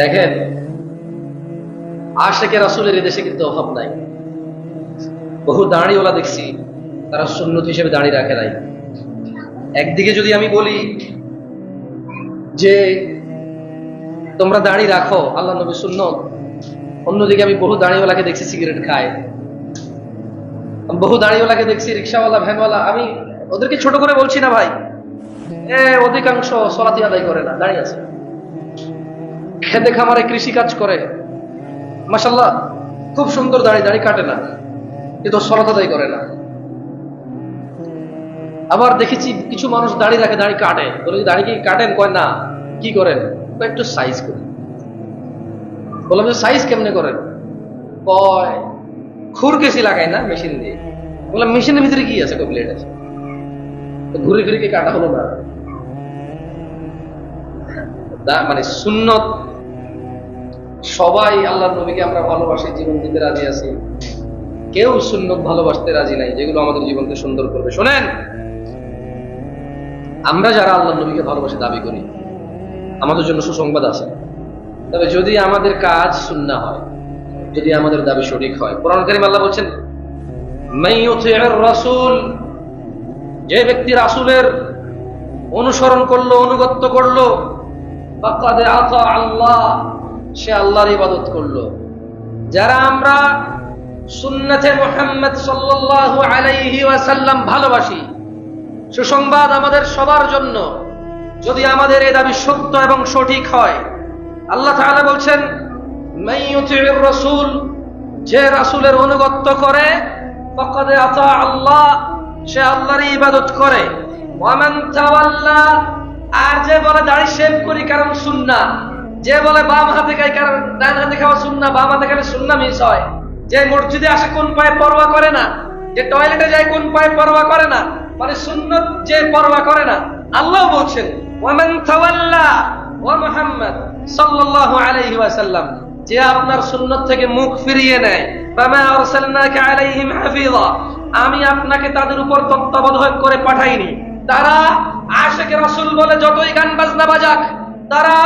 দেখেন, আশেকে রাসুলের দেশে কিন্তু অভাব নাই। বহু দাঁড়িওয়ালা দেখছি, তারা সুন্নত হিসেবে দাঁড়িয়ে রাখে নাই। একদিকে যদি আমি বলি যে, তোমরা দাঁড়িয়ে রাখো, আল্লাহ নবী সুন্নত। অন্যদিকে আমি বহু দাঁড়িওয়ালাকে দেখছি সিগারেট খায়। বহু দাঁড়িওয়ালাকে দেখছি রিক্সাওয়ালা, ভ্যানওয়ালা, আমি ওদেরকে ছোট করে বলছি না ভাই অধিকাংশ সলাতি আদায় করে না, দাঁড়িয়ে আছে। খেতে খামারে কৃষি কাজ করে। মাসাল্লাহ খুব সুন্দর দাড়ি দাড়ি কাটে না। কিন্তু সলাত আদায় করে না। আবার দেখেছি কিছু মানুষ দাড়ি রাখে, দাড়ি কাটে। বলে দাড়ি কি কাটেন? কয়, না। কি করেন? একটু সাইজ করি। বললাম, যে সাইজ কেমনে করেন? কয়, খুর কেসি লাগায় না মেশিন দিয়ে। বললাম, মেশিনের ভিতরে কি আছে? ব্লেড আছে। ঘুরে ঘুরে কি কাটা হলো না? মানে সুন্নত সবাই আল্লাহ নবীকে আমরা ভালোবাসি, জীবন দিতে রাজি আছি। কেউ সুন্নত ভালোবাসতে রাজি নাই, যেগুলো আমাদের জীবনকে সুন্দর করবে। শোনেন, আমরা যারা আল্লাহ নবীকে ভালোবাসে দাবি করি, আমাদের জন্য সুসংবাদ আছে। তবে যদি আমাদের কাজ সুন্না হয়, যদি আমাদের দাবি সঠিক হয়, কোরআন করিম আল্লাহ বলছেন, "মান ইউতি'র রাসূল যে ব্যক্তি রাসুলের অনুসরণ করল, অনুগত্য করল আল্লাহ সে আল্লাহর ইবাদত করল। যারা আমরা সুন্নতে মুহাম্মদ সাল্লাল্লাহু আলাইহি ওয়াসাল্লাম ভালোবাসি, সুসংবাদ আমাদের সবার জন্য। যদি আমাদের এ দাবি সত্য এবং সঠিক হয়, আল্লাহ তাআলা বলছেন রাসূল যে রাসূলের অনুগত্য করে, ফাকাদ আতা আল্লাহ সে আল্লাহর ইবাদত করে। আর যে বলে দাড়ি শেভ করি কারণ সুন্না যে বলে বাম হাতে খাই কারণ ডান হাতে খাওয়া সুন্না, বাম হাতে খেলে সুন্না মিস হয়। যে মসজিদে আসে কোন পায়ে পরোয়া করে না, যে টয়লেটে যায় কোন পায়ে পরোয়া করে না মানে সুন্নত যে পরোয়া করে না, আল্লাহ বলছেন, ওয়ামান তাওয়াল্লা ওয়া মুহাম্মদ সাল্লাল্লাহু আলাইহি ওয়াসাল্লাম, যে আপনার সুন্নত থেকে মুখ ফিরিয়ে নেয়, ফামা আরসালনাকা আলাইহিম হাফিযা, আমি আপনাকে তাদের উপর তত্ত্বাবধায়ক করে পাঠাইনি। তারা আশেকে রাসূল বলে যতই গান বাজনা বাজাক তারা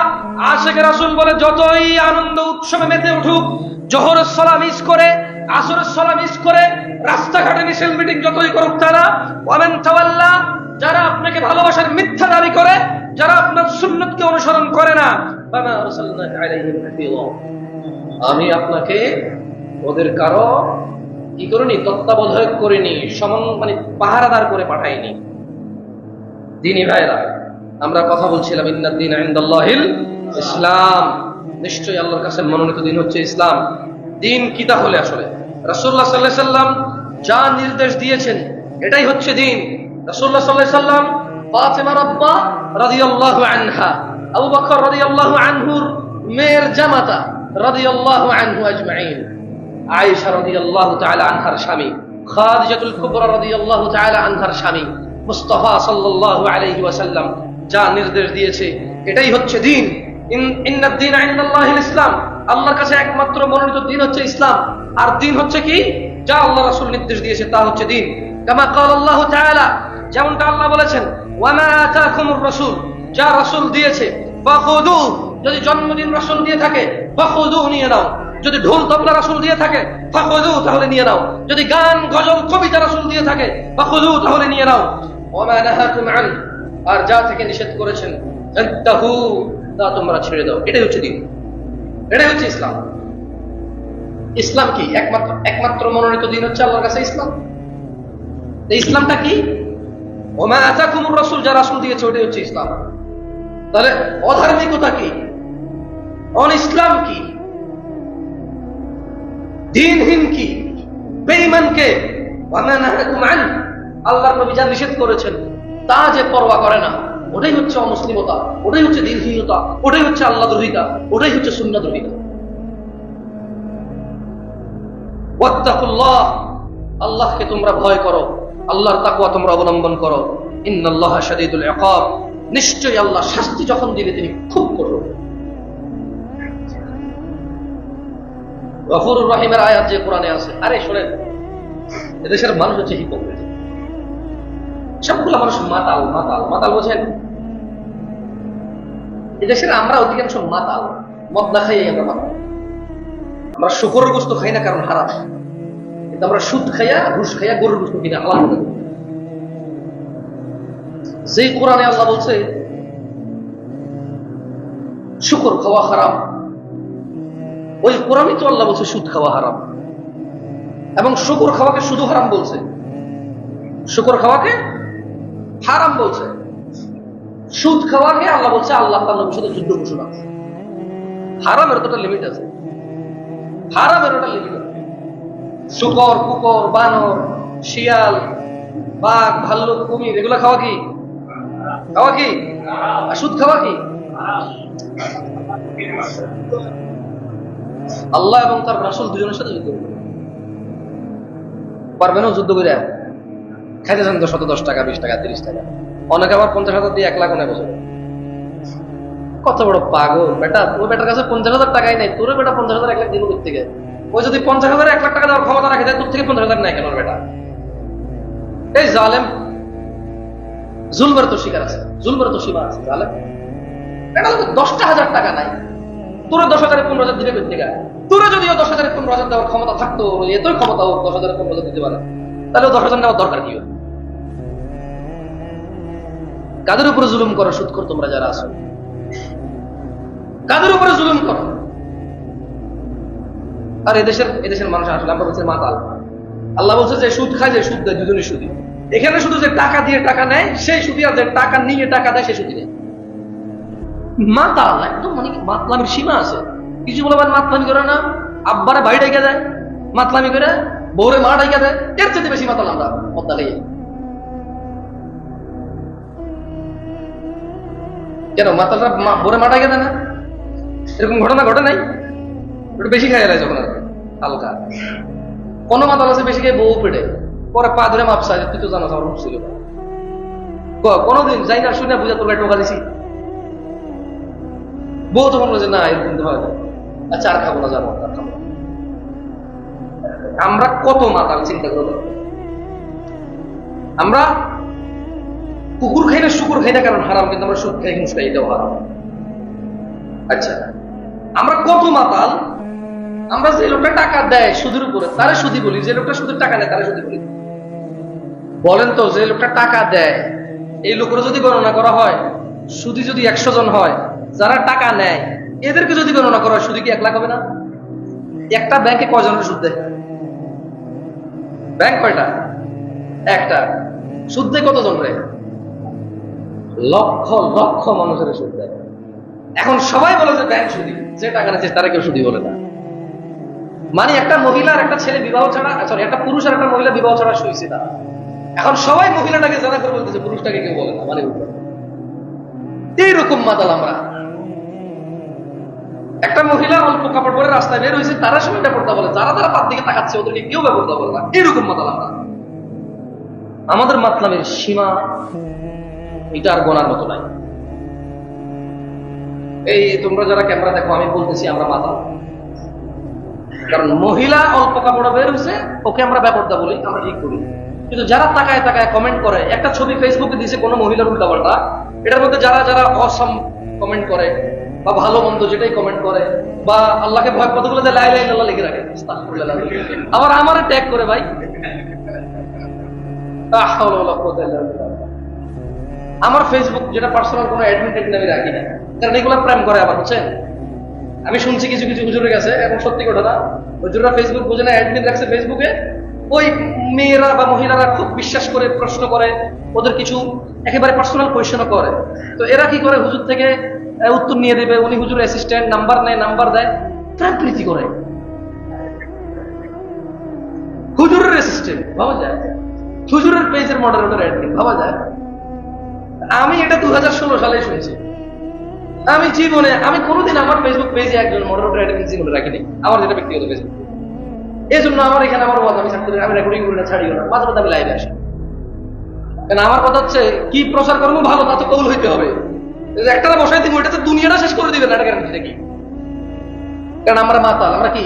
আশেকে রাসূল বলে, যতই আনন্দ উৎসবে মেতে উঠুক, জোহরের সলা মিস করে, আসরের সলা মিস করে, রাস্তাঘাটে মিছিল, মিটিং যতই করুক তারা, ওয়ামান তাওয়াল্লা, যারা আপনাকে ভালোবাসার মিথ্যা দাবি করে, যারা আপনার সুন্নতকে অনুসরণ করে না আমি আপনাকে ওদের কারও কি করিনি, তত্ত্বাবধায়ক করিনি, সমান মানে পাহারাদার করে পাঠাইনি। দিনী ভাইরা আমরা কথা বলছিলাম ইন্নাদ্দিন ইনদাল্লাহিল ইসলাম। নিশ্চয়ই আল্লাহর কাছে মনোনীত দিন হচ্ছে ইসলাম। দিন কি তাহলে আসলে? রাসূলুল্লাহ সাল্লাল্লাহু আলাইহি সাল্লাম যা নির্দেশ দিয়েছেন, এটাই হচ্ছে দিন রাসূলুল্লাহ সাল্লাল্লাহু আলাইহি সাল্লাম ফাতিমা রাব্বা রাদিয়াল্লাহু আনহা, আবু বকর রাদিয়াল্লাহু আনহুর মেয়ের জামাতা রাদিয়াল্লাহু আনহু আজমাইন। আয়েশা রাদিয়াল্লাহু তাআলা আনহার স্বামী, খাদিজাতুল কুবরা রাদিয়াল্লাহু তাআলা আনহার স্বামী, মুস্তাফা সাল্লাল্লাহু আলাইহি ওয়াসাল্লাম। যা নির্দেশ দিয়েছে, এটাই হচ্ছে দিন। ইসলাম। আল্লাহর কাছে একমাত্র মনোনীত দিন হচ্ছে ইসলাম। আর দিন হচ্ছে কি? যা আল্লাহ রাসূল নির্দেশ দিয়েছে, তা হচ্ছে দিন। কামা ক্বাল আল্লাহ যেমনটা আল্লাহ বলেছেন যা দিয়েছে যদি জন্মদিন রাসূল দিয়ে থাকে ফাখুদু নিয়ে নাও। যদি ঢোল তবলা রাসূল দিয়ে থাকে ফাখুদু তাহলে নিয়ে নাও। যদি গান, গজল, কবিতা রাসূল দিয়ে থাকে ফাখুদু তাহলে নিয়ে নাও। নাহাকুম আর যা থেকে নিষেধ করেছেন তা তোমরা ছেড়ে দাও। এটাই হচ্ছে দিন। এটাই হচ্ছে ইসলাম। ইসলাম কি? একমাত্র একমাত্র মনোনীত দিন হচ্ছে আল্লাহর কাছে ইসলাম। ইসলামটা কি? ওমা আতাকুমুর রাসূল যা রাসূল দিয়েছে, ওটাই হচ্ছে ইসলাম। তাহলে অধার্মিকতা কি? অন ইসলাম কি? দিনহীন কি? বেঈমান কে? ওয়ামা নাহাকুম আন? আল্লাহর নবী যা নিষেধ করেছেন তা যে পরোয়া করে না, ওটাই হচ্ছে অমুসলিমতা, ওটাই হচ্ছে দিনহীনতা ওটাই হচ্ছে আল্লাহ দ্রোহিতা, ওটাই হচ্ছে সুন্নাহ দ্রোহিতা। আল্লাহকে তোমরা ভয় করো, আল্লাহর তাকওয়া তোমরা অবলম্বন করো। ইন্নাল্লাহ শাদীদুল ইকাব, নিশ্চয়ই আল্লাহ শাস্তি যখন দিবে তিনি খুব কঠোর। গফুরুর রহিমের আয়াত যে কোরআনে আছে, আরে শোনেন, এদেশের মানুষ হচ্ছে হিপোক্রেট সবগুলো মানুষ মাতাল মাতাল মাতাল, বোঝেন? এদেশের আমরা অধিকাংশ মাতাল, মদ না খাই আমরা মাতাল। আমরা শুকরের গোস্ত খাই না কারণ হারাম। কিন্তু আমরা সুদ খাইয়া, ঘুষ খাইয়া গরুর গোস্ত কিনা হালাল যেই কোরআনে আল্লাহ বলছে, শুকর খাওয়া হারাম। ওই কোরআনই তো আল্লাহ বলছে, সুদ খাওয়া হারাম। এবং শুকর খাওয়াকে শুধু হারাম বলছে। শুকর খাওয়াকে হারাম বলছে। সুদ খাওয়াকে আল্লাহ বলছে, আল্লাহ তার নবীর সাথে যুদ্ধ ঘোষণা। হারামের তো একটা লিমিট আছে। হারামের একটা লিমিট আছে। শুকর, কুকর, বানর, শিয়াল, বাঘ, ভাল্লুক, কুমির, এগুলো খাওয়া কি? খাওয়া কি? সুদ খাওয়া কি? আল্লাহ এবং তার রাসুল দুজনের সাথে যুদ্ধ পারবেন যুদ্ধ করে? খাইতে চান শত দশ টাকা, বিশ টাকা, তিরিশ টাকা। অনেকে আবার পঞ্চাশ হাজার দিয়ে এক লাখ অনেক বছর। কত বড় পাগল। বেটা, তোর বেটার কাছে পঞ্চাশ হাজার টাকাই নাই। তোর বেটা পঞ্চাশ হাজার এক লাখ দিব থেকে ওই যদি পঞ্চাশ হাজার এক লাখ টাকা দেওয়ার ক্ষমতা রাখে দেয় তোর থেকে পঞ্চাশ হাজার নাই কেন বেটা? এই জালেম জুলবার তো শিকার আছে। জুলবার তো সীমা আছে, জালেম। এটা তো দশটা হাজার টাকা নাই। তোরা দশ হাজারে পনেরো হাজার দিবে থেকে তোরা যদিও দশ হাজারে পনেরো হাজার দেওয়ার ক্ষমতা থাকতো এতই ক্ষমতা দশ হাজারে পনেরো হাজার দিতে পারে। তাহলে দশ হাজার নেওয়ার দরকার কি? কাদের উপরে জুলুম করো সুদ তোমরা যারা আছো? কাদের উপরে জুলুম করো? আর এদেশের এদেশের মানুষ আসলে, আমরা বলছি মাতাল আল্লাহ বলছে যে সুদ খায়, যে সুদ দেয়, দুজনই সুদি। এখানে শুধু যে টাকা দিয়ে টাকা নেয়, সেই সুদি, আর যে টাকা নিয়ে টাকা দেয়, সেই সুদি নেই। মাতাল একদম মানে মাতলামির সীমা আছে। কিছু বলে মাতলামি করে না? আব্বারে ভাই ডেকে দেয়, মাতলামি করে? বউরে মা ডেকে দেয়, এর চেয়ে বেশি মাতাল আমরা পদ্মা লেগে কেন, মাতালরা বউরে মা ডেকে দেয় না? এরকম ঘটনা ঘটে নাই? একটু বেশি খাই এলাই যখন হালকা। কোন মাতাল আছে বেশি খেয়ে বউ পেটে, পরে পা ধরে মাপসা তুই তো জানাস আমার ছিল। কোনোদিন যাই না, শুনে বুঝা তোর টোকা দিছি। বউ তখন বলছে না, এরকম তো হয় আচ্ছা আর খাব না, যাব আর খাব। আমরা কত মাতাল, চিন্তা করব আমরা কুকুর খাই না শুকুর খাই না কারণ হারাম, কিন্তু আমরা সুদ খাই খাই এটাও হারাম। আচ্ছা আমরা কত মাতাল, আমরা যে লোকটা টাকা দেয় সুদের উপরে, তারা সুদি বলি, যে লোকটা সুদের টাকা নেয় তারা সুদি বলি। বলেন তো, যে লোকটা টাকা দেয়, এই লোকের যদি গণনা করা হয় সুদি যদি একশো জন হয়, যারা টাকা নেয়, এদেরকে যদি গণনা করা হয় সুদি কি এক লাখ হবে না? একটা ব্যাংকে কয়জনের সুদ দেয়? ব্যাংক কয়টা? একটা। সুদ দেয় কতজন রে? লক্ষ লক্ষ মানুষের সুদ দেয়। এখন সবাই বলে যে ব্যাংক সুদি। যে টাকা নিচ্ছে তারা কেউ সুদি বলে না। মানে একটা মহিলা আর একটা ছেলে বিবাহ ছাড়া সরি একটা পুরুষ আর একটা মহিলা বিবাহ ছাড়া শুয়েছে তারা। এখন সবাই মহিলাটাকে জানা করে বলতেছে, পুরুষটাকে কেউ বলে না মানে এইরকম মাতাল আমরা। একটা মহিলা অল্প কাপড় পরে রাস্তায় বের হয়েছে, তারা সময় ব্যাপারটা বলে, যারা তারা তার দিকে তাকাচ্ছে ওদেরকে কেউ ব্যাপারটা বলে না। এরকম মাতাল আমরা। আমাদের মাতলামের সীমা এটা আর গোনার মতো নাই। এই তোমরা যারা ক্যামেরা দেখো, আমি বলতেছি আমরা মাতাল। কারণ মহিলা অল্প কাপড় বের হয়েছে, ওকে আমরা ব্যাপারটা বলি, আমরা ঠিক করি। কিন্তু যারা তাকায় তাকায় কমেন্ট করে, একটা ছবি ফেসবুকে দিছে কোনো মহিলার উল্টাপাল্টা, এটার মধ্যে যারা যারা অসম কমেন্ট করে বা ভালো মন্দ যেটাই কমেন্ট করে, বা আল্লাহকে ভয় কতগুলো দেয় লাই লাই আল্লাহ লিখে রাখে আবার আমারে ট্যাগ করে ভাই। আমার ফেসবুক যেটা পার্সোনাল কোনো অ্যাডমিন ট্যাডমিন আমি রাখি না। কারণ এগুলো প্রেম করে আবার, বুঝছেন? আমি শুনছি কিছু কিছু হুজুরের কাছে, এবং সত্যি ঘটনা হুজুররা ফেসবুক বুঝে না অ্যাডমিন রাখছে ফেসবুকে ওই মেয়েরা বা মহিলারা খুব বিশ্বাস করে, প্রশ্ন করে, ওদের কিছু একেবারে পার্সোনাল কোয়েশনও করে। তো এরা কি করে? হুজুর থেকে উত্তর নিয়ে দেবে উনি হুজুর অ্যাসিস্ট্যান্ট নাম্বার নেয় নাম্বার দেয় প্রেম প্রীতি করে। হুজুরের অ্যাসিস্ট্যান্ট ভাবা যায়? হুজুরের পেজের মডারেটর অ্যাডমিন ভাবা যায়? আমি এটা দু হাজার ষোলো সালে শুনছি। আমি জীবনে, আমি কোনোদিন আমার ফেসবুক পেজে একজন মডারেটর অ্যাডমিন জীবনে রাখিনি। আমার যেটা ব্যক্তিগত ফেসবুক এই জন্য আমার এখানে আমার ওয়াজ, আমি ছাড়তে আমি রেকর্ডিং করি না, ছাড়িও না। মাঝে মাঝে আমি লাইভে আসি। কারণ আমার কথা হচ্ছে, কি প্রচার করব ভালো, তা তো কৌল হইতে হবে। একটা বসাই দিব, এটা তো দুনিয়াটা শেষ করে দিবে না এটা গ্যারান্টি কি কারণ আমরা মাতাল, আমরা কি?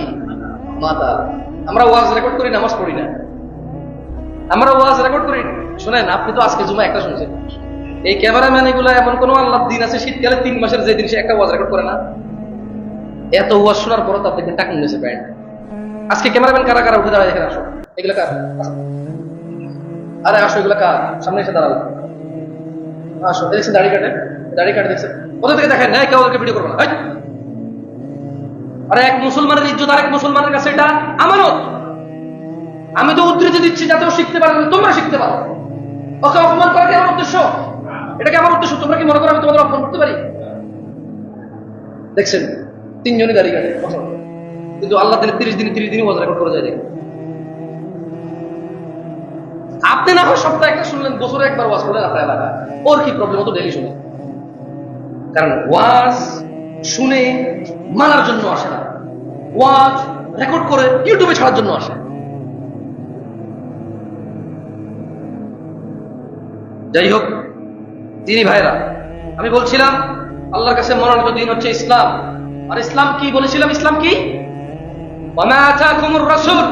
মাতাল। আমরা ওয়াজ রেকর্ড করি, নামাজ পড়ি না। আমরা ওয়াজ রেকর্ড করি, শুনেন, আপনি তো আজকে জুমা একটা শুনছেন। এই ক্যামেরাম্যান এগুলো এমন কোন আল্লাহ দিন আছে, শীতকালে তিন মাসের যে দিন সে একটা ওয়াজ রেকর্ড করে না? এত ওয়াজ শোনার পরও দেখবেন টাকা নিয়েছে প্যান্ট আজকে ক্যামেরাম্যান কারা কারা উঠে দাঁড়ায় এখানে আসো? এগুলো কার? আরে আসো, এগুলো কার? সামনে এসে দাঁড়াও। আসো দেখছেন দাড়ি কাটে? দাড়ি কাটে দেখছেন? কোথা থেকে দেখেন না কেউ ওদেরকে ভিডিও করব না। আরে এক মুসলমানের ইজ্জত আর এক মুসলমানের কাছে এটা আমানত। আমি তো উদ্ধৃতি দিচ্ছি যাতে ও শিখতে পারে তোমরা শিখতে পারো। ওকে অপমান করা কি আমার উদ্দেশ্য? এটা কি আমার উদ্দেশ্য? তোমরা কি মনে করো আমি তোমাদের অপমান করতে পারি? দেখছেন, তিনজনই দাঁড়িয়ে বসো। কিন্তু আল্লাহ দিনে তিরিশ দিন তিরিশ দিনই ওয়াজ রেকর্ড করে যায় আপনি না হয় সপ্তাহে একটা শুনলেন, বছরে একবার ওয়াজ করলেন আপনার এলাকায় ওর কি প্রবলেম তো ডেলি শুনে। কারণ ওয়াজ শুনে মানার জন্য আসে না। ওয়াজ রেকর্ড করে ইউটিউবে ছাড়ার জন্য আসে। যাই হোক, তিনি ভাইরা, আমি বলছিলাম, আল্লাহর কাছে মনোনীত দিন হচ্ছে ইসলাম। আর ইসলাম কি বলেছিলাম? ইসলাম কি? রাসূল,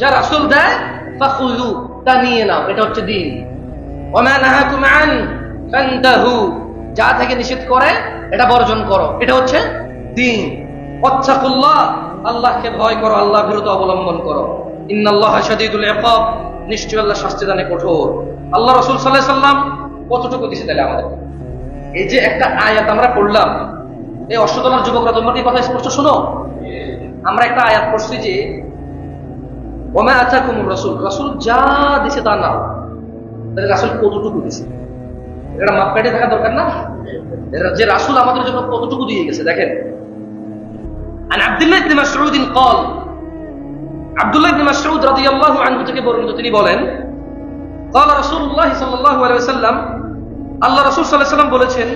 যা রাসূল দেয়, ফাখুযু, তা নিয়ে নাও, এটা হচ্ছে দিন। আন ফান্তাহু, যা থেকে নিষেধ করে, এটা বর্জন করো, এটা হচ্ছে দিন। ওয়াত্তাকুল্লাহ, আল্লাহকে ভয় করো আল্লাহ বিরত অবলম্বন করো। ইন্নাল্লাহ শাদীদুল ইকাব নিশ্চয় আল্লাহ শাস্তি দানে কঠোর। আল্লাহ রাসূল সাল্লাল্লাহু সাল্লাম কতটুকু দিছে তাহলে আমাদের? এই যে একটা আয়াত আমরা পড়লাম, এই অষ্টদলার যুবকরা তোমরা কি কথা স্পষ্ট শোনো? আমরা একটা আয়াত পড়ছি যে ওমা আতাকুম রাসূল রাসূল যা দিছে তা নাও তাহলে রাসূল কতটুকু দিছে এটা মাপকাঠি থাকা দরকার না এরা যে রাসূল আমাদের জন্য কতটুকু দিয়ে গেছে দেখেন عن عبد الله بن مسعود قال عبد الله بن مسعود رضي الله عنه থেকে বর্ণিত তিনি বলেন قال رسول الله صلى الله عليه وسلم আল্লাহ রাসূল সাল্লাল্লাহু আলাইহি ওয়াসাল্লাম বলেছেন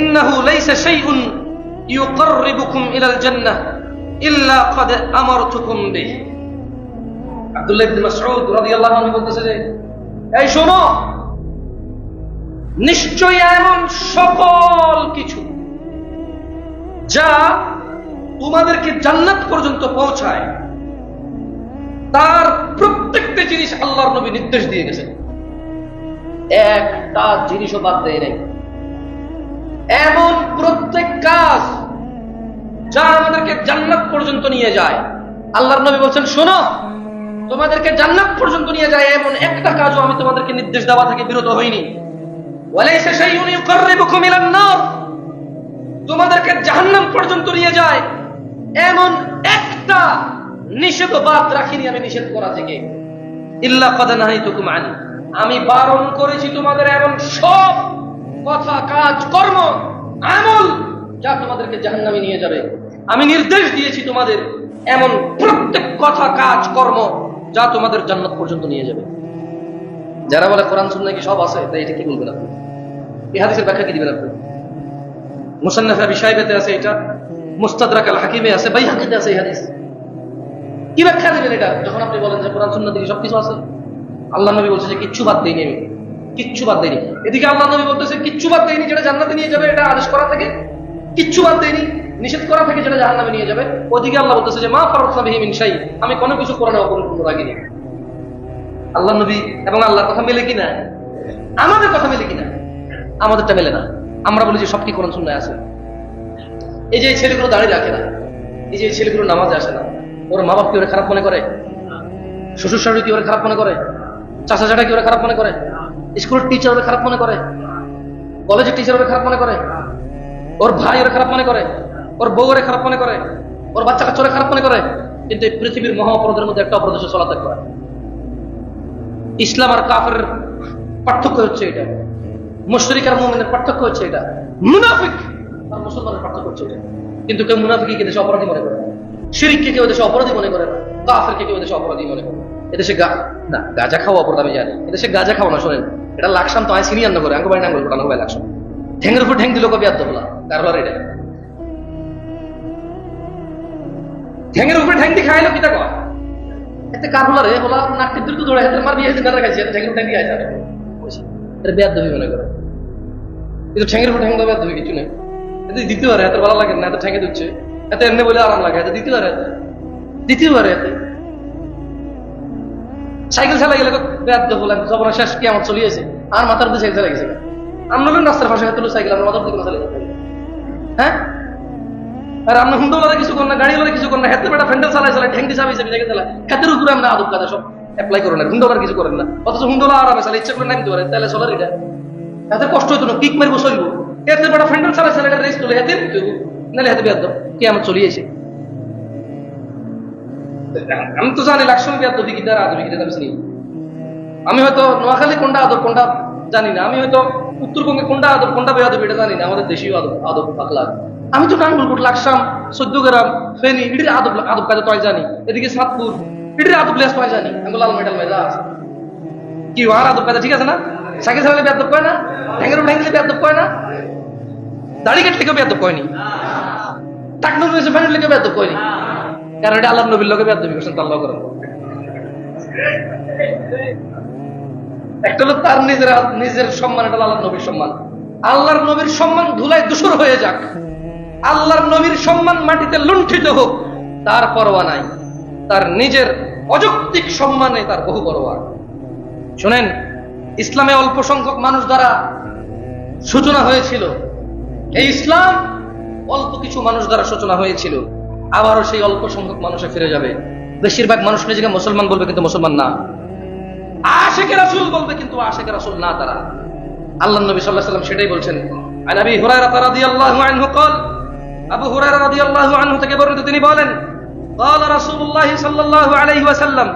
ইন্নাহু লাইসা শাইউন ইউকাররিবুকুম ইলাল জান্নাহ ইল্লা ক্বাদ আমারতুকুম বিহি আব্দুল্লাহ ইবনে মাসউদ রাদিয়াল্লাহু আনহু বলতেছে যে, এই শোনো, নিশ্চয়ই এমন সকল কিছু যা তোমাদেরকে জান্নাত পর্যন্ত পৌঁছায়। তার প্রত্যেকটা জিনিস আল্লাহর নবী নির্দেশ দিয়ে গেছেন একটা জিনিসও বাদ দেয় নাই। এমন প্রত্যেক কাজ যা আমাদেরকে জান্নাত পর্যন্ত নিয়ে যায়, আল্লাহর নবী বলছেন, শোনো, তোমাদেরকে জান্নাত পর্যন্ত নিয়ে যায় এমন একটা কাজও আমি তোমাদেরকে নির্দেশ দেওয়া থেকে বিরত হইনি। তোমাদেরকে জাহান্নাম পর্যন্ত নিয়ে যায় এমন একটা নিষেধ বাদ রাখিনি আমি নিষেধ করা থেকে। ইল্লা নাহাইতুকুম আনি। আমি বারণ করেছি তোমাদের এমন সব কথা, কাজ, কর্ম, আমল যা তোমাদেরকে জাহান্নামে নিয়ে যাবে। আমি নির্দেশ দিয়েছি তোমাদের এমন প্রত্যেক কথা, কাজ, কর্ম যা তোমাদের জান্নাত পর্যন্ত নিয়ে যাবে। যারা বলে কোরআন, সুন্নাহ কি সব আছে, তাই এটা কি বলবেন আপনি? এই হাদিসের ব্যাখ্যা কি দিবেন আপনি? মুসান্নাফ সাহেবেতে আছে এটা, মুস্তাদরাক আল হাকিমে আছে, বাইহাকিতে আছে এই হাদিস। কি ব্যাখ্যা দিবেন এটা? যখন আপনি বলেন যে কোরআন, সুন্নাহ দিকে সবকিছু আছে? আল্লাহ নবী বলছে যে কিচ্ছু বাদ দেয়নি আমি। কিচ্ছু বাদ দেয়নি এদিকে আল্লাহ নবী বলতেছে, কিচ্ছু বাদ দেয়নি যেটা জান্নাতে নিয়ে যাবে, এটা আদেশ করা থেকে কিচ্ছু বাদ দেয়নি। নিষেধ করা থেকে যেটা জাহান্নামে নিয়ে যাবে। ওদিকে আল্লাহ বলতেছে যে, মা বিহি মিন আমি কোনো কিছু কোরআনে অপরিপূর্ণ রাখিনি আল্লাহ নবী এবং আল্লাহর কথা মেলে কিনা? আমাদের কথা মেলে কিনা? আমাদেরটা মেলে না। আমরা বলি যে, সব কি কোরআন সুন্নায় আছে? এই যে ছেলেগুলো দাঁড়িয়ে রাখে না, এই যে ছেলেগুলো নামাজে আসে না, ওর মা বাপ কি ওরা খারাপ মনে করে? শ্বশুর শাশুড়ি কি ওরা খারাপ মনে করে? চাচা চাটা কি ওরা খারাপ মনে করে? স্কুলের টিচার ওরা খারাপ মনে করে? কলেজের টিচার ওরা খারাপ মনে করে? ওর ভাই ওরা খারাপ মনে করে, ওর বউ ওরা খারাপ মনে করে, ওর বাচ্চা কাচ্চা ওরা খারাপ মনে করে, কিন্তু এই পৃথিবীর মহা মধ্যে একটা অপরাধ চলাত্যাগ করা ইসলাম আর কাফের পার্থক্য হচ্ছে এটা। মুশরিক আর মুমিনের পার্থক্য হচ্ছে এটা। মুনাফিক আর মুসলমানের পার্থক্য হচ্ছে এটা। কিন্তু কেউ মুনাফিককে দেশে অপরাধী মনে করে? শিরিককে কেউ দেশে অপরাধী মনে করে কাফেরকে কেউ দেশে অপরাধী মনে করে। এদেশে গা না, গাজা খাওয়া অপরাধ আমি জানি। এদেশে গাজা খাওয়া না, শোনেন। এটা লাকসাম তো আয় সিনিয়র না করে আঙ্গ বাড়ি নাঙ্গল আঙ্গ বাড়ি লাকসাম। ঠ্যাংের উপর ঠ্যাং দিল কবি আদ্য বলা কারবার এটা। ঠ্যাংের উপরে ঠ্যাং দিয়ে খাইলো কিতা কয়? এতে কার হলো রে বলা মার বিয়ে এটা দবি মনে কিন্তু উপর দবি কিছু নেই। এতে দ্বিতীয়বার এত ভালো লাগে না, এত ঠ্যাঙে দিচ্ছে। এত এমনি বলে আরাম লাগে এত দ্বিতীয়বার এত। দ্বিতীয়বার এতে। সাইকেল চালা গেলে বেয়াদ বলেন যখন শেষ কি আমার চলিয়েছে আর মাথার দিয়ে সাইকেল চালা গেছে রাস্তার পাশে হাতে সাইকেল আমরা মাথার দিকে হ্যাঁ? আর আমরা কিছু করেন না গাড়িওয়ালা কিছু করেন হাতে বেটা ফ্যান্ডেল ঠ্যাংটি চাবি চাবি হাতের উপরে আমরা আদব কাজা সব অ্যাপ্লাই না কিছু করেন না। অথচ আরামে ইচ্ছা করে তাহলে চলার এটা। কষ্ট হইতো না, কিক বেটা ফ্যান্ডেল রেস তুলে হাতে নাহলে হাতে বেয়াদ কি আমার আমি তো জানি, লাকসম বিয়াদ কি আমি আমি হয়তো নোয়াখালী কোনটা আদব, কোনটা জানি না। আমি হয়তো উত্তরবঙ্গে কোনটা আদব, কোনটা বেয়াদব এটা জানি না, আমাদের দেশীয় আদব আদব পাকলা আমি তো নাঙ্গলকোট লাকসাম, চোদ্দ গ্রাম, ফেনি এটির আদব আদব কাজে তো জানি। এদিকে সাতপুর এটির আদব লেস তো জানি। আমি লাল মেডাল মেজা কি, আর আদব কাজে ঠিক আছে না? সাইকেল চালালে বেয়াদব কয় না? ঠ্যাঙ্গের ঠ্যাঙ্গলে বেয়াদব কয় না? দাড়ি কাটলে কেউ বেয়াদব কয়নি? টাকনুর রয়েছে ফ্যানের লেগে বেয়াদব কয়নি? কারণ এটা আল্লাহ নবীর লোকে বেয়াদবি করছেন তাল্লাহ করেন। একটা হলো তার নিজের নিজের সম্মান, এটা আল্লাহর নবীর সম্মান। আল্লাহর নবীর সম্মান ধুলায় দূষর হয়ে যাক। আল্লাহর নবীর সম্মান মাটিতে লুণ্ঠিত হোক, তার পরোয়া নাই। তার নিজের অযৌক্তিক সম্মানে তার বহু পরোয়া। শোনেন, ইসলামে অল্প সংখ্যক মানুষ দ্বারা সূচনা হয়েছিল। এই ইসলাম অল্প কিছু মানুষ দ্বারা সূচনা হয়েছিল। আবারও সেই অল্প সংখ্যক মানুষে ফিরে যাবে। বেশিরভাগ মানুষ নিজেকে মুসলমান বলবে, কিন্তু মুসলমান না। আশেকে রাসূল বলবে কিন্তু আশেকে রাসূল না তারা আল্লাহ নবী সাল্লাল্লাহু আলাইহি সাল্লাম সেটাই বলছেন আন আবি হুরায়রা রাদিয়াল্লাহু আনহু قال আবু হুরায়রা রাদিয়াল্লাহু আনহু থেকে বর্ণিত তিনি বলেন قال رسول الله صلى الله عليه وسلم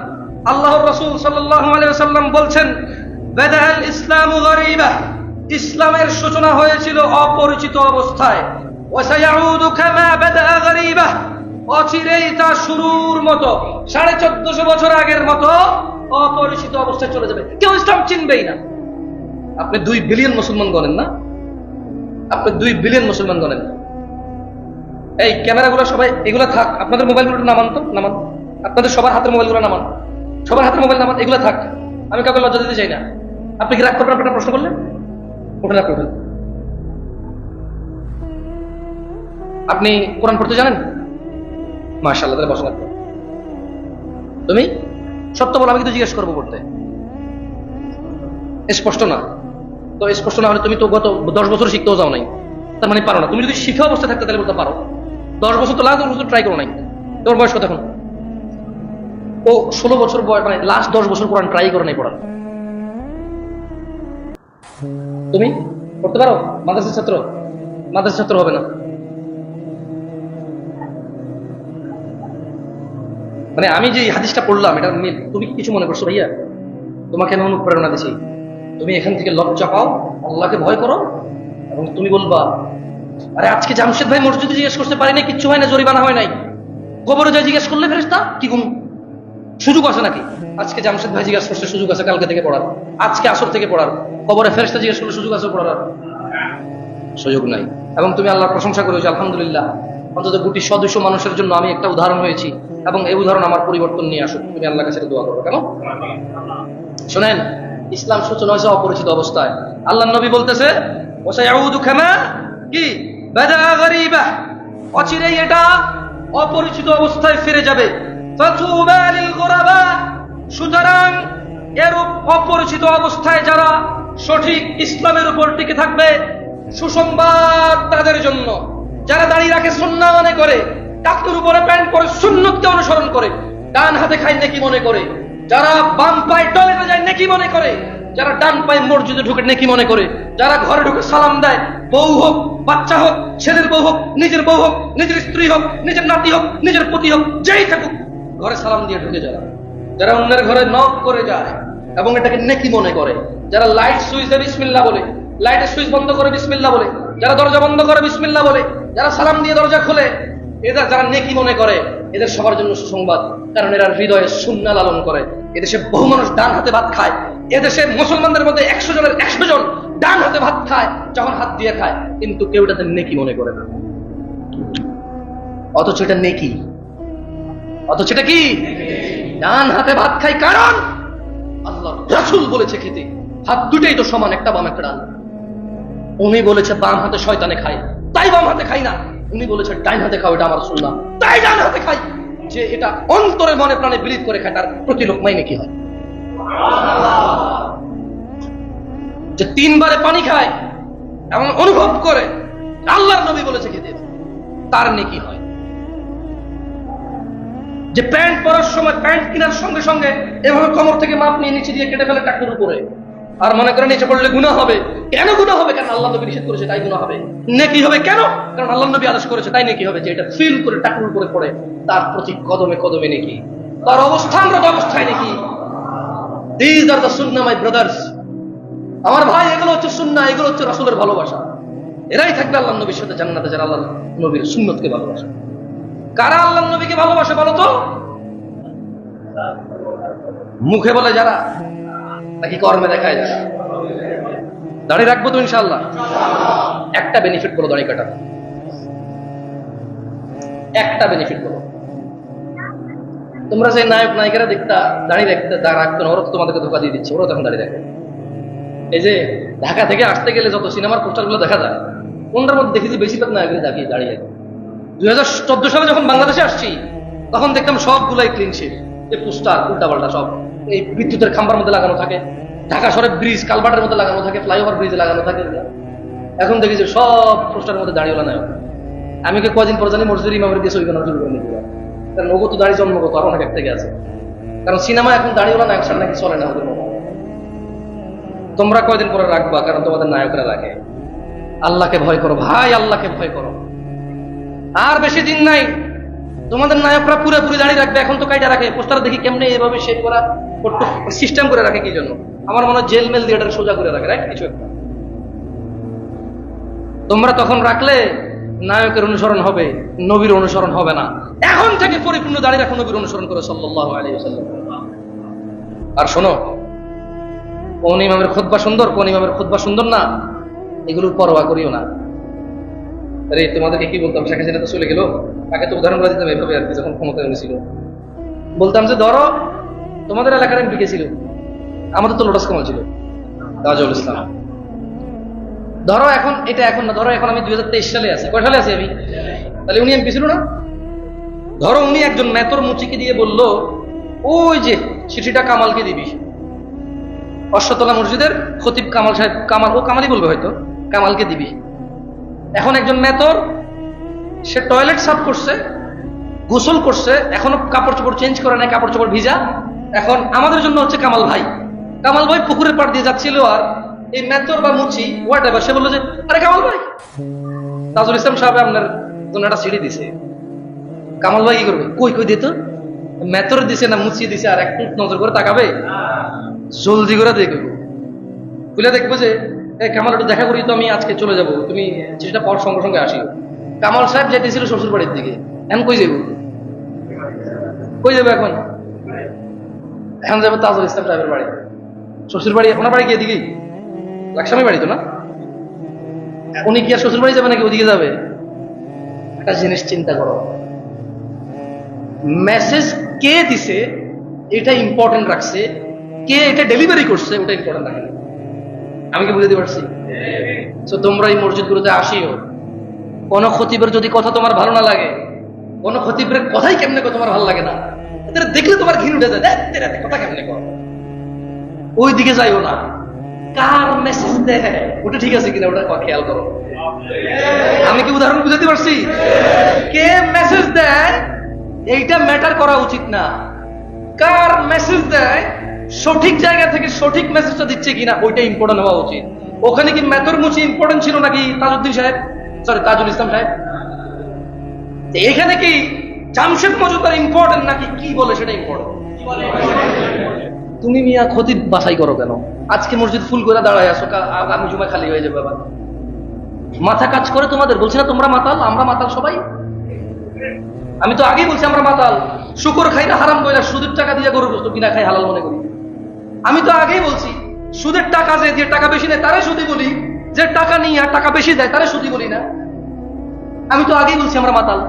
আল্লাহর রাসূল সাল্লাল্লাহু আলাইহি ওয়াসাল্লাম বলছেন বাদা আল ইসলামু গরীবা ইসলামের সূচনা হয়েছিল অপরিচিত অবস্থায় ওয়াসায়াউদু কামা বাদা গরীবা অচিরেই তা শুরুর মতো সাড়ে চোদ্দশো বছর আগের মতো অপরিচিত অবস্থায় চলে যাবে। কেউ ইসলাম চিনবেই না। আপনি দুই বিলিয়ন মুসলমান গণেন না? আপনি দুই বিলিয়ন মুসলমান গণেন না। এই ক্যামেরাগুলো সবাই, এগুলো থাক। আপনাদের মোবাইলগুলো নামান তো, নামান। আপনাদের সবার হাতের মোবাইলগুলো নামান। সবার হাতের মোবাইল নামান, এগুলো থাক। আমি কাউকে লজ্জা দিতে চাই না। আপনি কি রাগ করবেন আপনার প্রশ্ন করলেন ওটা রাগ করবেন আপনি কোরআন পড়তে জানেন? মার্শাল্লাহ তাহলে বসা লাগবে তুমি? সত্য বলো, আমি কিন্তু জিজ্ঞেস করব করতে। স্পষ্ট না? তো স্পষ্ট না হলে তুমি তো গত দশ বছর শিখতেও যাও নাই। তার মানে পারো না। তুমি যদি শিখা অবস্থা থাকতে, তাহলে বলতে পারো। দশ বছর তো লাস্ট দশ বছর ট্রাই করো নাই। তোমার বয়স কত এখন? ও ষোলো বছর বয়স মানে লাস্ট দশ বছর কোরআন ট্রাই করো নাই পড়ার। তুমি? পড়তে পারো? মাদ্রাসার ছাত্র? মাদ্রাসার ছাত্র হবে না। মানে আমি যে হাদিসটা পড়লাম, এটা তুমি কিছু মনে করছ ভাইয়া? তোমাকে আমি অনুপ্রেরণা দিছি। তুমি এখান থেকে লজ্জা পাও, আল্লাহকে ভয় করো, এবং তুমি বলবা, আরে আজকে জামশেদ ভাই মসজিদে জিজ্ঞেস করতে পারি না কিচ্ছু হয় না, জরিমানা হয় নাই। কবরে যায় জিজ্ঞেস করলে ফেরেস্তা কি কোন সুযোগ আছে নাকি? আজকে জামশেদ ভাই জিজ্ঞেস করছে, সুযোগ আছে কালকে থেকে পড়ার। আজকে আসর থেকে পড়ার। কবরে ফেরেস্তা জিজ্ঞেস করলে সুযোগ আছে পড়ার। সুযোগ নাই। এবং তুমি আল্লাহর প্রশংসা করেছ, আলহামদুলিল্লাহ। অন্তত গুটি সদস্য মানুষের জন্য আমি একটা উদাহরণ হয়েছি এবং এই উদাহরণ আমার পরিবর্তন নিয়ে আসুক। তুমি আল্লাহ কাছে দোয়া করো কেন? শোনেন, ইসলাম সূচনা হয়েছে অপরিচিত অবস্থায়। আল্লাহ নবী বলতেছে কি? অচিরেই এটা অপরিচিত অবস্থায় ফিরে যাবে। সুতরাং এরূপ অপরিচিত অবস্থায় যারা সঠিক ইসলামের উপর টিকে থাকবে, সুসংবাদ তাদের জন্য। যারা দাঁড়িয়ে রাখে সুন্না মনে করে টাকুর উপরে প্যান্ট করে সুন্নতকে অনুসরণ করে, ডান হাতে খাই নাকি মনে করে, যারা বাম পায়ে টয়লেটে যায় নাকি মনে করে, যারা ডান পায়ে মসজিদে ঢুকে নাকি মনে করে, যারা ঘরে ঢুকে সালাম দেয়, বউ হোক, বাচ্চা হোক, ছেলের বউ হোক, নিজের বউ হোক, নিজের স্ত্রী হোক, নিজের নাতি হোক, নিজের পতি হোক, যেই থাকুক, ঘরে সালাম দিয়ে ঢুকে যারা যারা অন্যের ঘরে নক করে যায় এবং এটাকে নেকি মনে করে, যারা লাইট সুইচে বিসমিল্লা বলে, লাইটের সুইচ বন্ধ করে বিসমিল্লা বলে, যারা দরজা বন্ধ করে বিসমিল্লা বলে যারা সালাম দিয়ে দরজা খোলে এদের যারা নেকি মনে করে, এদের সবার জন্য সুসংবাদ। কারণ এরা হৃদয়ে শূন্য লালন করে। এদেশে বহু মানুষ ডান হাতে ভাত খায়। এদেশে মুসলমানদের মধ্যে একশো জনের একশো জন ডান হাতে ভাত খায়, যখন হাত দিয়ে খায়। কিন্তু কেউ এটাতে নেকি মনে করে না। অথচ এটা নেকি। অথচ এটা কি? ডান হাতে ভাত খাই কারণ আল্লাহ রাসূল বলেছে খেতে। হাত দুটাই তো সমান, একটা বাম, একটা ডান। উনি বলেছে বাম হাতে শয়তানে খায়। তাই বাম হাতে খাই না। উনি বলেছে ডাইন হাতে খাও, এটা আমার শুনলাম তাই ডান হাতে খাই। যে এটা অন্তরে মনে প্রাণে বিলিত করে খায়, তার প্রতি লোকমাই নাকি হয়? যে তিনবারে পানি খায়, এমন অনুভব করে, আল্লাহর নবী বলেছে খেতে। তার নেকি হয়। যে প্যান্ট পরার সময় প্যান্ট কেনার সঙ্গে সঙ্গে এভাবে কমর থেকে মাপ নিয়ে নিচে দিয়ে কেটে ফেলে টাকুর উপরে। আর মনে করেন নিচে পড়লে গুণা হবে। কেন গুণা হবে? কারণ আল্লাহ নবী নিষেধ করেছে, তাই গুণা হবে। নেকি হবে কেন? কারণ আল্লাহ নবী আদেশ করেছে, তাই নেকি হবে যে এটা ফিল করে, টাকুর করে পড়ে। তার প্রতি কদমে কদমে নেকি। তার অবস্থানরত অবস্থায় নাকি। দিজ আর দ্য সুন্না মাই ব্রাদার্স আমার ভাই, এগুলো হচ্ছে সুন্না এগুলো হচ্ছে রাসূলের ভালোবাসা। এরাই থাকবে আল্লাহ নবীর সাথে জান্নাতে, যারা আল্লাহ নবীর সুন্নতকে ভালোবাসে। কারা আল্লাহ নবীকে ভালোবাসে বলো তো? মুখে বলে যারা। নাকি কর্মে দেখায় যারা দাড়ি রাখব তো ইনশাল্লাহ একটা বেনিফিট বলো দাড়ি কাটা একটা বেনিফিট বলো তোমরা যে নায়ক, নায়িকারা দেখতা, দাঁড়িয়ে রাখতে রাখতো না, ওরা তোমাদেরকে ধোকা দিয়ে দিচ্ছে ওরা তখন দাঁড়িয়ে রাখে এই যে ঢাকা থেকে আসতে গেলে যত সিনেমার পোস্টারগুলো দেখা যায়, কোনটার মধ্যে দেখেছি বেশিরভাগ নায়করা দাঁড়িয়ে দাঁড়িয়ে। দুই হাজার চোদ্দ সালে যখন বাংলাদেশে আসছি, তখন দেখতাম সবগুলাই ক্লিন শিট পোস্টার উল্টা পাল্টা সব। এই বিদ্যুতের খাম্বার মধ্যে লাগানো থাকে। ঢাকা শহরে ব্রিজ কালভার্টের মধ্যে লাগানো থাকে, ফ্লাইওভার ব্রিজে লাগানো থাকে। এখন দেখি যে সব পোস্টারের মধ্যে দাঁড়িয়ে নায়ক আমি কি কদিন পর জানি মসজিদ ইমামের দিয়ে সই বানানো শুরু করে নিতে কারণ ওগো তো দাঁড়িয়ে জন্মগত, আর অনেক এক থেকে আছে। কারণ সিনেমা এখন দাঁড়িয়ে নায়ক সার নাকি চলে না ওদের তোমরা কয়দিন পরে রাখবা, কারণ তোমাদের নায়করা রাখে। আল্লাহকে ভয় করো, ভাই, আল্লাহকে ভয় করো। আর বেশি দিন নাই তোমাদের নায়করা পুরোপুরি দাঁড়িয়ে রাখবে, এখন তো কাইটা রাখে। পোস্টার দেখি কেমনে এভাবে শেপ করা সিস্টেম করে রাখে কি জন্য? আমার মনে হয় জেল মেল দিয়ে এটাকে সোজা করে রাখে রাইট কিছু একটা। তোমরা তখন রাখলে নায়কের অনুসরণ হবে, নবীর অনুসরণ হবে না। এখন থেকে পরিপূর্ণ দাঁড়িয়ে রাখো নবীর অনুসরণ করে সাল্লাহ আলাইহি ওয়াসাল্লাম। আর শোনো, কোন ইমামের খুতবা সুন্দর, কোন ইমামের খুতবা সুন্দর না, এগুলোর পরোয়া করিও না। আরে তোমাদেরকে কি বলতাম? শেখ হাসিনা তো চলে গেল, তাকে তো উদাহরণ করে দিতাম এভাবে আর কি, যখন ক্ষমতায় এনেছিল বলতাম যে, ধরো, তোমাদের এলাকার এমপি কে ছিল? আমাদের তো লোটাস কামাল ছিল তাজুল ইসলাম। ধরো এখন, এটা এখন না, ধরো এখন আমি দুই সালে আছি, কয় সালে আছি আমি? তাহলে উনি এমপি ছিল না? ধরো উনি একজন মেতর মুচিকে দিয়ে বলল, ওই যে চিঠিটা কামালকে দিবি অশ্বতলা মসজিদের খতিব কামাল সাহেব, কামাল, ও কামালই বলবে হয়তো, কামালকে দিবি। এখন একজন মেতর সে টয়লেট সাফ করছে, গোসল করছে, এখনও কাপড় চোপড় চেঞ্জ করে নাই, কাপড় চোপড় ভিজা। এখন আমাদের জন্য হচ্ছে কামাল ভাই। কামাল ভাই পুকুরের পাড় দিয়ে যাচ্ছিল আর এই মেতর বা মুচি হোয়াট এভার সে বলল যে, আরে কামাল ভাই! তাজুল ইসলাম সাহেব আপনার জন্য একটা সিঁড়ি দিছে। কামাল ভাই কি করবে? কই কই দিত মেতর দিছে না মুচি দিছে, আর একটু নজর করে তাকাবে? জলদি করে দেখবে। বুঝলে দেখব যে কামাল, একটু দেখা করি তো, আমি আজকে চলে যাব। তুমি চিঠিটা পাওয়ার সঙ্গে সঙ্গে আসিও। কামাল সাহেব যেতেছিল শ্বশুর বাড়ির দিকে, এখন কই যাব কই যাবে এখন? এখন যাব তাজুল ইসলাম সাহেবের বাড়ি। শ্বশুর বাড়ি ওনার বাড়ি কি এদিকেই? লাকসামি বাড়ি তো না? উনি কি আর শ্বশুর বাড়ি যাবে নাকি ওদিকে যাবে? একটা জিনিস চিন্তা করো। মেসেজ কে দিছে, এটা ইম্পর্টেন্ট রাখছে। কে এটা ডেলিভারি করছে, ওটা ইম্পর্টেন্ট রাখে আমি কি বুঝতে পারছি? তো তোমরা এই মসজিদগুলোতে আসিও। কোন খতিবের যদি কথা তোমার ভালো না লাগে, কোন খতিবের কথাই কেমনে তোমার ভালো লাগে না? এদের দেখলে তোমার ঘিন উঠে যায়। কথা কেমনে কর ওই দিকে যাইও না। কার মেসেজ দেয়? ওটা ঠিক আছে কিনা ওটা খেয়াল করো। আমি কি উদাহরণ বুঝাতে পারছি? কে মেসেজ দেয়? এইটা ম্যাটার করা উচিত না। কার মেসেজ দেয়? সঠিক জায়গা থেকে সঠিক মেসেজটা দিচ্ছে কিনা ওইটা ইম্পর্টেন্ট হওয়া উচিত। ওখানে কি মেথর মুচি ইম্পর্টেন্ট ছিল নাকি তাজউদ্দিন সাহেব? সরি তাজুল ইসলাম সাহেব। এখানে কি জামশেদ মজুদার ইম্পর্টেন্ট নাকি কি বলে সেটা ইম্পর্টেন্ট তুমি মিয়া ক্ষতি বাছাই করো কেন? আজকে মসজিদ ফুল করে দাঁড়ায় আসো আগামী জুমা খালি হয়ে যাবে আবার। মাথা কাজ করে তোমাদের, বলছি না তোমরা মাতাল, আমরা মাতাল সবাই? আমি তো আগেই বলছি আমরা মাতাল। শুকর খাই না হারাম বইলা সুদের টাকা দিয়ে গরু বস্তু কিনা খাই হালাল মনে করি। আমি তো আগেই বলছি সুদের টাকা যে যে টাকা বেশি নেয় তারে সুদি বলি। যে টাকা নিয়ে আর টাকা বেশি দেয় তারে সুদি বলি না। আমি তো আগেই বলছি আমরা মাতাল।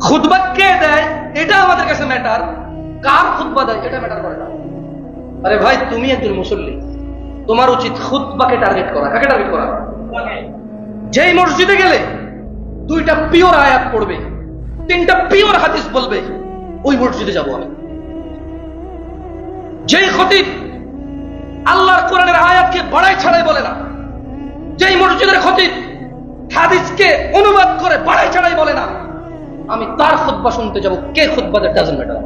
খুদবা কে দেয় এটা আমাদের কাছে ম্যাটার কার খুতবা দেয় এটা ম্যাটার করে না। আরে ভাই তুমি একজন মুসল্লি। তোমার উচিত খুতবাকে টার্গেট করা। কাকে টার্গেট করা? যেই মসজিদে গেলে দুইটা পিওর আয়াত পড়বে তিনটা পিওর হাদিস বলবে ওই মসজিদে যাব আমি। যেই খতিব আল্লাহর কোরআনের আয়াতকে বড়াই ছাড়াই বলে না যেই মসজিদের খতিব হাদিসকে অনুবাদ করে বাড়াই ছাড়াই বলে না আমি তার খুতবা শুনতে যাব কে খুতবা দ্যাট ডাজন্ট ম্যাটার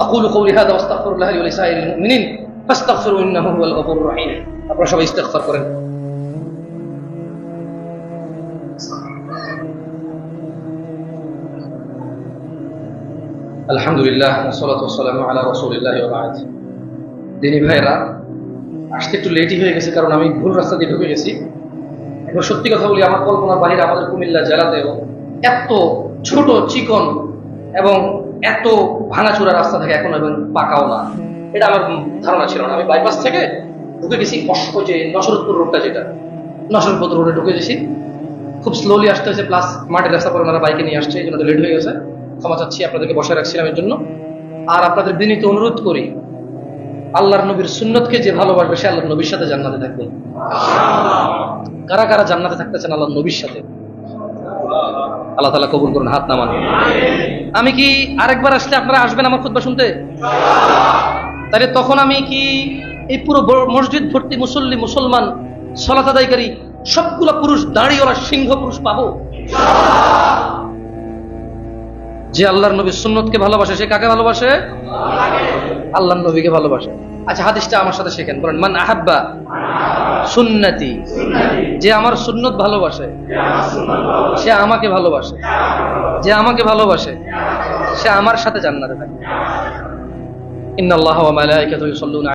أقول قولي هذا واستغفر الله لي ولسائر المؤمنين فاستغفروا إنه هو الغفور الرحيم আপনারা সবাই ইস্তেগফার আলহামদুলিল্লাহ সালাতাম আল্লাহ রসুলিল্লাহ দিনী ভাইরা আসতে একটু লেটই হয়ে গেছে কারণ আমি ভুল রাস্তা দিয়ে ঢুকে গেছি। এবং সত্যি কথা বলি, আমার কল্পনার বাহিরে আমাদের কুমিল্লা জেলাতেও এত ছোট চিকন এবং এত ভাঙাচোরা রাস্তা থাকে এখন এবং পাকাও না। এটা আমার ধারণা ছিল না। আমি বাইপাস থেকে ঢুকে গেছি, কষ্ট যে নসরতপুর রোডটা যেটা। নসরতপুর রোডে ঢুকে গেছি। খুব স্লোলি আসতে হয়েছে প্লাস মাটির রাস্তা পরে ওনারা বাইকে নিয়ে আসছে, এই জন্য লেট হয়ে গেছে। ক্ষমা চাচ্ছি, আপনাদেরকে বসায় রাখছিলাম এর জন্য আর আপনাদের বিনীত অনুরোধ করি, আল্লাহর নবীর সুন্নতকে যে ভালোবাসবে সে আল্লাহর নবীর সাথে জান্নাতে থাকবে। কারা কারা জান্নাতে থাকতে চান আল্লাহর নবীর সাথে? আল্লাহ তালা কবুল করুন, হাত নামান। আমি কি আরেকবার আসলে আপনারা আসবেন আমার খুতবা শুনতে? তাহলে তখন আমি কি এই পুরো মসজিদ ভর্তি মুসল্লি, মুসলমান, সলাত আদায়কারী, সবগুলো পুরুষ দাঁড়িয়েওয়ালা সিংহ পুরুষ পাবো? যে আল্লাহর নবীর সুন্নতকে ভালোবাসে, সে কাকে ভালোবাসে? আল্লাহর নবীকে ভালোবাসে। আচ্ছা হাদিসটা আমার সাথে শেখেন, বলেন, মান আহাব্বা সুন্নতি, যে আমার সুন্নত ভালোবাসে, সে আমাকে ভালোবাসে, যে আমাকে ভালোবাসে, সে আমার সাথে জান্নাতে থাকে। ইন্নাল্লাহ ওয়া মালাইকাতুহু ইউসাল্লুনা